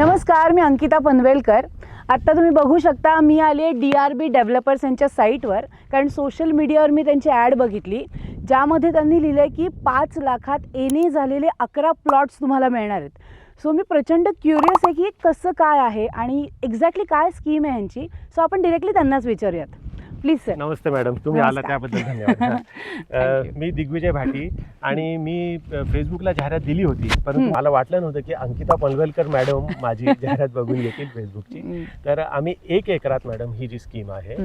नमस्कार मी अंकिता पनवेलकर. आत्ता तुम्ही बघू शकता मी आली आहे डी आर बी डेव्हलपर्स यांच्या साईटवर कारण सोशल मीडियावर मी त्यांची ॲड बघितली ज्यामध्ये त्यांनी लिहिलं आहे की पाच लाखात एने झालेले अकरा प्लॉट्स तुम्हाला मिळणार आहेत. सो मी प्रचंड क्युरियस आहे की कसं काय आहे आणि एक्झॅक्टली काय स्कीम आहे यांची सो आपण डिरेक्टली त्यांनाच विचारूयात. प्लीज सर नमस्ते मॅडम तुम्ही आला. त्याबद्दल धन्यवाद. मी दिग्विजय भाटी आणि मी फेसबुकला जाहिरात दिली होती परंतु. मला वाटलं नव्हतं की अंकिता पनवेलकर मॅडम माझी जाहिरात बघून घेतील फेसबुकची तर आम्ही एक एकरात मॅडम ही जी स्कीम आहे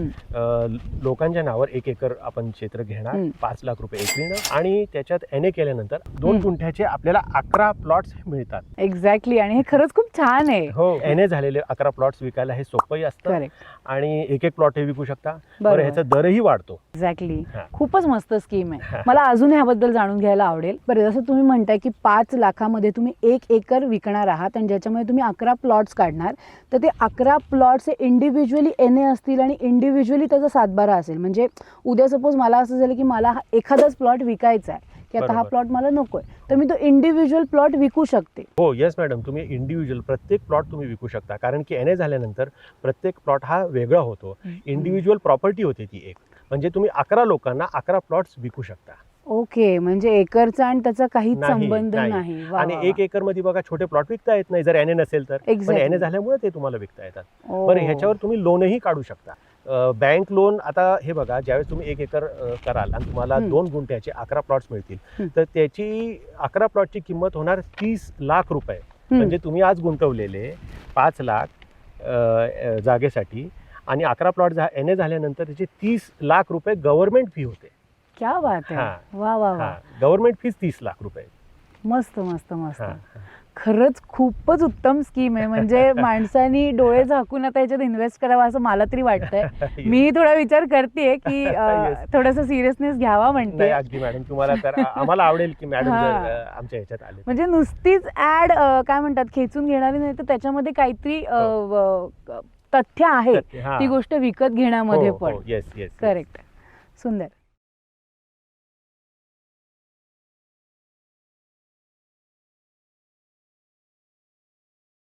लोकांच्या नावावर एक एकर आपण क्षेत्र घेणार. पाच लाख रुपये एकरीनं आणि त्याच्यात एन ए केल्यानंतर दोन. गुंठ्याचे आपल्याला अकरा प्लॉट्स मिळतात. एक्झॅक्टली आणि हे खरंच खूप छान आहे. हो एन ए झालेले अकरा प्लॉट्स विकायला हे सोपंही असतं आणि एक एक प्लॉट हे विकू शकता. बरं. ह्याचा दरही वाढतो. एक्झॅक्टली. खूपच मस्त स्कीम आहे. मला अजून ह्याबद्दल जाणून घ्यायला आवडेल. बरं जसं तुम्ही म्हणताय की पाच लाखामध्ये तुम्ही एक एकर विकणार आहात आणि ज्याच्यामध्ये तुम्ही अकरा प्लॉट्स काढणार तर ते अकरा प्लॉट्स हे इंडिव्हिज्युअली एन ए असतील आणि इंडिव्हिज्युअली त्याचा सातबारा असेल. म्हणजे उद्या सपोज मला असं झालं की मला हा एखादाच प्लॉट विकायचा आहे. की आता हा बरोबर. प्लॉट मला नकोय. तर मी तो इंडिव्हिज्युअल प्लॉट विकू शकते. हो येस मॅडम तुम्ही इंडिव्हिज्युअल प्रत्येक प्लॉट तुम्ही विकू शकता. कारण की एन ए झाल्यानंतर प्रत्येक प्लॉट हा वेगळा होतो. इंडिव्हिज्युअल प्रॉपर्टी होते ती एक. म्हणजे तुम्ही अकरा लोकांना अकरा प्लॉट्स विकू शकता. ओके म्हणजे एकरचा आणि त्याचा काहीच नाही, संबंध नाही. नाही. वा, आणि वा, एक वा. एकरमध्ये बघा छोटे प्लॉट विकता येत नाही. जर एन ए नसेल तर. पण Exactly. एन ए झाल्यामुळे ते तुम्हाला विकता येतात. ओ. बरं ह्याच्यावर तुम्ही लोनही काढू शकता. बँक लोन आता हे बघा ज्यावेळेस तुम्ही एक एकर कराल आणि तुम्हाला. दोन गुंठ्याचे अकरा प्लॉट्स मिळतील. तर त्याची अकरा प्लॉटची किंमत होणार तीस लाख रुपये. म्हणजे तुम्ही आज गुंतवलेले पाच लाख जागेसाठी आणि अकरा प्लॉट एन ए झाल्यानंतर त्याचे तीस लाख रुपये गव्हर्नमेंट फी होते क्या बात आहे. वा वा वा गव्हर्नमेंट फीज तीस लाख रुपये मस्त मस्त मस्त खरंच खूपच उत्तम स्कीम आहे. म्हणजे माणसानी डोळे झाकून आता याच्यात इन्व्हेस्ट करावा असं मला तरी वाटतंय. मी थोडा विचार करते की. थोडासा सिरियसनेस घ्यावा म्हणते. अगदी मॅडम तुम्हाला तर आम्हाला आवडेल की मॅडम हा. आमच्या ह्याच्यात आले म्हणजे नुसतीच ऍड काय म्हणतात खेचून घेणारी नाही तर त्याच्यामध्ये काहीतरी व- तथ्य आहे. हा. ती गोष्ट विकत घेण्यामध्ये हो, पण. हो, yes. करेक्ट सुंदर.